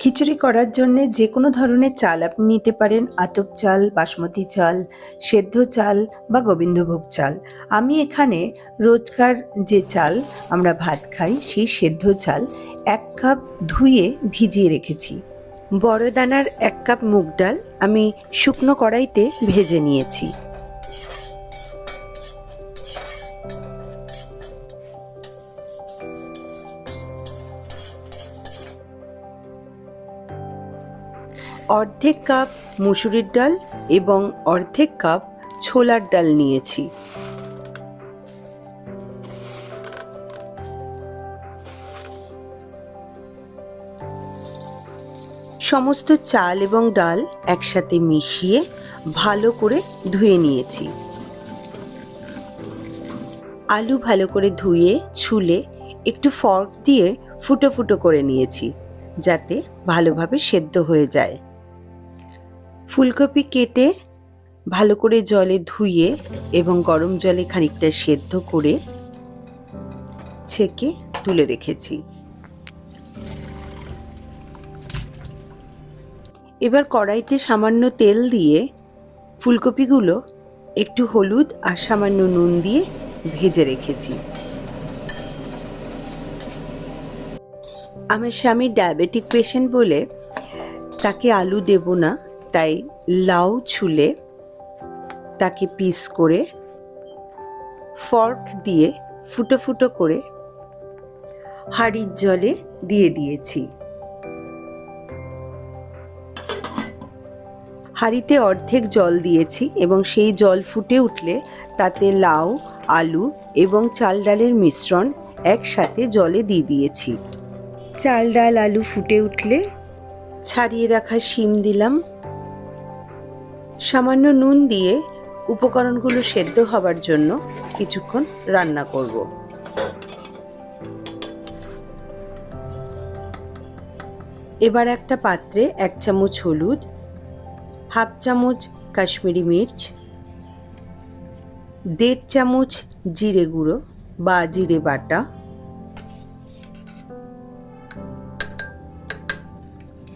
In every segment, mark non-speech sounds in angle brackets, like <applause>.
খিচুড়ি করার জন্য যে কোনো ধরনের চাল আপনি নিতে পারেন। আতপ চাল, বাসমতি চাল, সেদ্ধ চাল বা গোবিন্দভোগ চাল। আমি এখানে রোজকার যে চাল আমরা ভাত খাই সেই সেদ্ধ চাল এক কাপ ধুয়ে ভিজিয়ে রেখেছি। বড় দানার এক কাপ মুগ ডাল আমি শুকনো কড়াইতে ভেজে নিয়েছি। অর্ধেক কাপ মুসুরির ডাল এবং অর্ধেক কাপ ছোলার ডাল নিয়েছি। সমস্ত চাল এবং ডাল একসাথে মিশিয়ে ভালো করে ধুয়ে নিয়েছি। আলু ভালো করে ধুয়ে, ছুলে একটু ফর্ক দিয়ে ফুটো ফুটো করে নিয়েছি, যাতে ভালোভাবে সেদ্ধ হয়ে যায়। ফুলকপি কেটে ভালো করে জলে ধুয়ে এবং গরম জলে খানিকটা সেদ্ধ করে ছেঁকে তুলে রেখেছি। এবার কড়াইতে সামান্য তেল দিয়ে ফুলকপিগুলো একটু হলুদ আর সামান্য নুন দিয়ে ভেজে রেখেছি। আমার স্বামী ডায়াবেটিক পেশেন্ট বলে তাকে আলু দেব না তাই লাউ ছুলে তাকে পিস করে ফর্ক দিয়ে ফুটো ফুটো করে হাঁড়ির জলে দিয়ে দিয়েছি। হাঁড়িতে অর্ধেক জল দিয়েছি এবং সেই জল ফুটে উঠলে তাতে লাউ আলু এবং চাল ডালের মিশ্রণ একসাথে জলে দিয়ে দিয়েছি। চাল ডাল আলু ফুটে উঠলে ছাড়িয়ে রাখা শিম দিলাম। সামান্য নুন দিয়ে উপকরণগুলো সেদ্ধ হবার জন্য কিছুক্ষণ রান্না করব। এবার একটা পাত্রে এক চামচ হলুদ, হাফ চামচ কাশ্মীরি মির্চ, দেড় চামচ জিরে গুঁড়ো বা জিরে বাটা,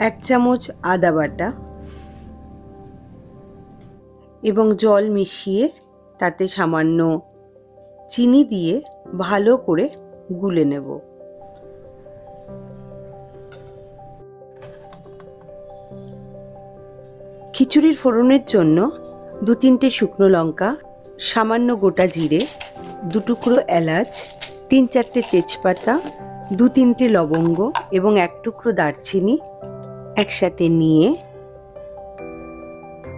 এক চামচ আদা বাটা এবং জল মিশিয়ে তাতে সামান্য চিনি দিয়ে ভালো করে গুলে নেব। খিচুড়ির ফোড়নের জন্য দু তিনটে শুকনো লঙ্কা, সামান্য গোটা জিরে দু টুকরো এলাচ তিন চারটে তেজপাতা দু তিনটে লবঙ্গ এবং এক টুকরো দারচিনি একসাথে নিয়ে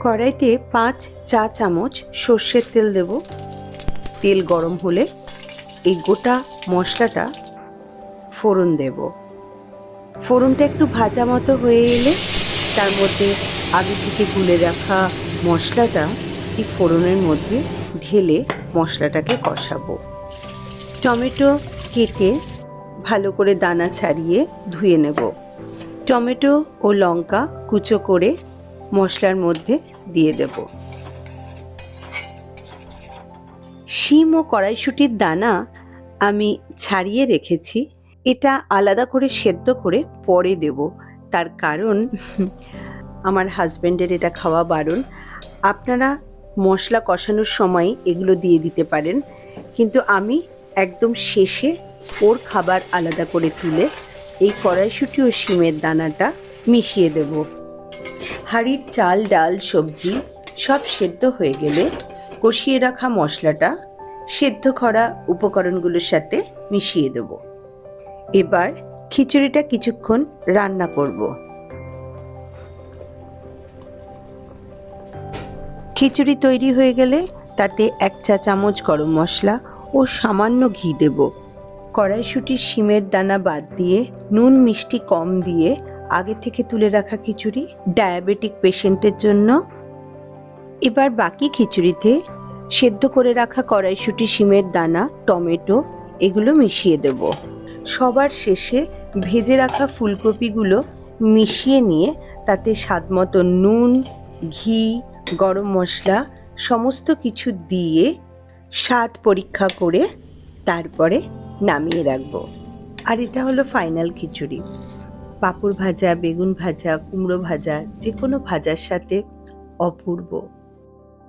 কড়াইতে পাঁচ চা চামচ সর্ষের তেল দেব। তেল গরম হলে এই গোটা মশলাটা ফোড়ন দেব। ফোড়নটা একটু ভাজা মতো হয়ে এলে তার মধ্যে আগে থেকে গুলে রাখা মশলাটা এই ফোড়নের মধ্যে ঢেলে মশলাটাকে কষাবো। টমেটো কেটে ভালো করে দানা ছাড়িয়ে ধুয়ে নেব। টমেটো ও লঙ্কা কুচো করে মশলার মধ্যে দিয়ে দেব। শিম ও কড়াইশুটির দানা আমি ছাড়িয়ে রেখেছি। এটা আলাদা করে সেদ্ধ করে পরে দেব। তার কারণ <laughs> আমার হাজব্যান্ডের এটা খাওয়া বারণ। আপনারা মশলা কষানোর সময় এগুলো দিয়ে দিতে পারেন। কিন্তু আমি একদম শেষে ওর খাবার আলাদা করে তুলে এই কড়াইশুটি ও শিমের দানাটা মিশিয়ে দেব। হাঁড়ির চাল, ডাল, সবজি সব সেদ্ধ হয়ে গেলে কষিয়ে রাখা মশলাটা সেদ্ধ করা উপকরণগুলোর সাথে মিশিয়ে দেব। এবার খিচুড়িটা কিছুক্ষণ রান্না করব। খিচুড়ি তৈরি হয়ে গেলে তাতে এক চা চামচ গরম মশলা ও সামান্য ঘি দেব। কড়াইশুটির শিমের দানা বাদ দিয়ে নুন মিষ্টি কম দিয়ে আগে থেকে তুলে রাখা খিচুড়ি ডায়াবেটিক পেশেন্টের জন্য। এবার বাকি খিচুড়িতে সেদ্ধ করে রাখা কড়াইশুটি, শিমের দানা, টমেটো এগুলো মিশিয়ে দেব। সবার শেষে ভেজে রাখা ফুলকপিগুলো মিশিয়ে নিয়ে তাতে স্বাদমতো নুন, ঘি, গরম মশলা সমস্ত কিছু দিয়ে স্বাদ পরীক্ষা করে তারপরে নামিয়ে রাখব। আর এটা হলো ফাইনাল খিচুড়ি। পাঁপড় ভাজা বেগুন ভাজা কুমড়ো ভাজা যে কোনো ভাজার সাথে অপূর্ব।